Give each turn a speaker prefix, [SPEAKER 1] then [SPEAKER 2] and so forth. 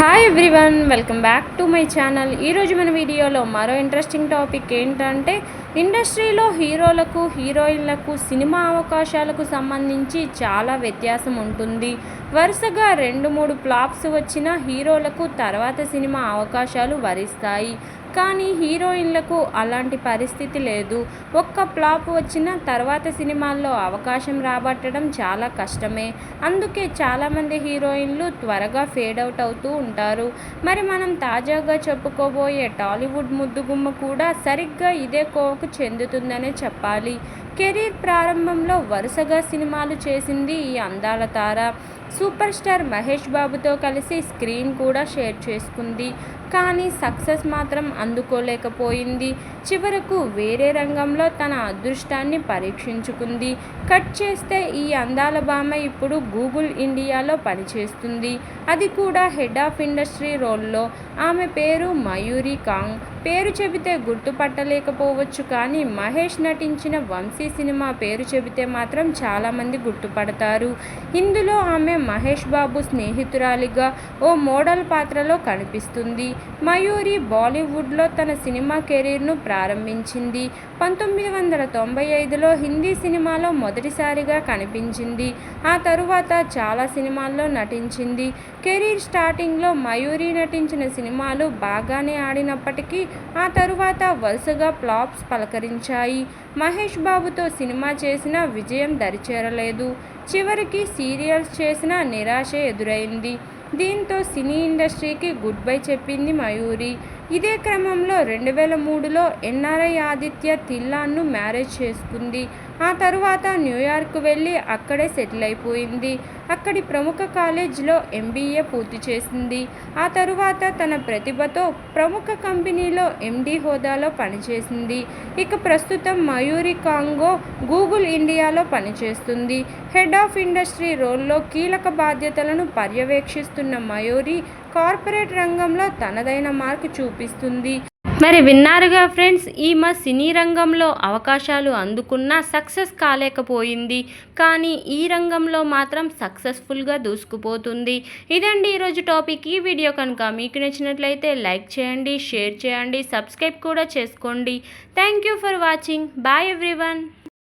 [SPEAKER 1] Hi everyone welcome back to my channel ఈరోజు మన వీడియోలో మరో ఇంట్రెస్టింగ్ టాపిక్ ఏంటంటే ఇండస్ట్రీలో హీరోలకు హీరోయిన్లకు సినిమా అవకాశాలకు సంబంధించి చాలా వ్యత్యాసం ఉంటుంది. వరుసగా రెండు మూడు ఫ్లాప్స్ వచ్చిన హీరోలకు తర్వాత సినిమా అవకాశాలు వరిస్తాయి. కానీ హీరోయిన్లకు అలాంటి పరిస్థితి లేదు. ఒక్క ఫ్లాప్ వచ్చిన తర్వాత సినిమాల్లో అవకాశం రాబట్టడం చాలా కష్టమే. అందుకే చాలామంది హీరోయిన్లు త్వరగా ఫేడ్ అవుట్ అవుతూ ఉంటారు. మరి మనం తాజాగా చెప్పుకోబోయే టాలీవుడ్ ముద్దుగుమ్మ కూడా సరిగ్గా ఇదే కోవకు చెందుతుందనే చెప్పాలి. కెరీర్ ప్రారంభంలో వరుసగా సినిమాలు చేసింది ఈ అందాల తార. సూపర్ స్టార్ మహేష్ బాబుతో కలిసి స్క్రీన్ కూడా షేర్ చేసుకుంది. కానీ సక్సెస్ మాత్రం అందుకోలేకపోయింది. చివరకు వేరే రంగంలో తన అదృష్టాన్ని పరీక్షించుకుంది. కట్ చేస్తే ఈ అందాల భామ ఇప్పుడు గూగుల్ ఇండియాలో పనిచేస్తుంది. అది కూడా హెడ్ ఆఫ్ ఇండస్ట్రీ రోల్లో. ఆమె పేరు మయూరి కాంగ్. పేరు చెబితే గుర్తుపట్టలేకపోవచ్చు కానీ మహేష్ నటించిన వంశీ సినిమా పేరు చెబితే మాత్రం చాలామంది గుర్తుపడతారు. ఇందులో ఆమె మహేష్ బాబు స్నేహితురాలిగా ఓ మోడల్ పాత్రలో కనిపిస్తుంది. మయూరి బాలీవుడ్లో తన సినిమా కెరీర్ను ప్రారంభించింది. పంతొమ్మిది వందల తొంభై ఐదులో హిందీ సినిమాలో మొదటిసారిగా కనిపించింది. ఆ తరువాత చాలా సినిమాల్లో నటించింది. కెరీర్ స్టార్టింగ్లో మయూరి నటించిన సినిమాలు బాగానే ఆడినప్పటికీ ఆ తరువాత వరుసగా ఫ్లాప్స్ పలకరించాయి. మహేష్ బాబుతో సినిమా చేసిన విజయం దరిచేరలేదు. చివరికి సీరియల్స్ చేసిన నిరాశ ఎదురైంది. దీంతో సినీ ఇండస్ట్రీకి గుడ్ బై చెప్పింది మయూరి. ఇదే క్రమంలో రెండు వేల మూడులో ఎన్ఆర్ఐ ఆదిత్య తిల్లాన్ను మ్యారేజ్ చేసుకుంది. ఆ తరువాత న్యూయార్క్ వెళ్ళి అక్కడే సెటిల్ అయిపోయింది. అక్కడి ప్రముఖ కాలేజ్లో ఎంబీఏ పూర్తి చేసింది. ఆ తరువాత తన ప్రతిభతో ప్రముఖ కంపెనీలో ఎండీ హోదాలో పనిచేసింది. ఇక ప్రస్తుతం మయూరి కాంగో గూగుల్ ఇండియాలో పనిచేస్తుంది. హెడ్ ఆఫ్ ఇండస్ట్రీ రోల్లో కీలక బాధ్యతలను పర్యవేక్షిస్తున్న మయూరి కార్పొరేట్ రంగంలో తనదైన మార్కు చూపు చూపిస్తుంది మరి విన్నారుగా ఫ్రెండ్స్ ఈమె సినీ రంగంలో అవకాశాలు అందుకున్నా సక్సెస్ కాలేకపోయింది. కానీ ఈ రంగంలో మాత్రం సక్సెస్ఫుల్గా దూసుకుపోతుంది. ఇదండి ఈరోజు టాపిక్. ఈ వీడియో కనుక మీకు నచ్చినట్లయితే లైక్ చేయండి షేర్ చేయండి సబ్స్క్రైబ్ కూడా చేసుకోండి. Thank you for watching. Bye everyone.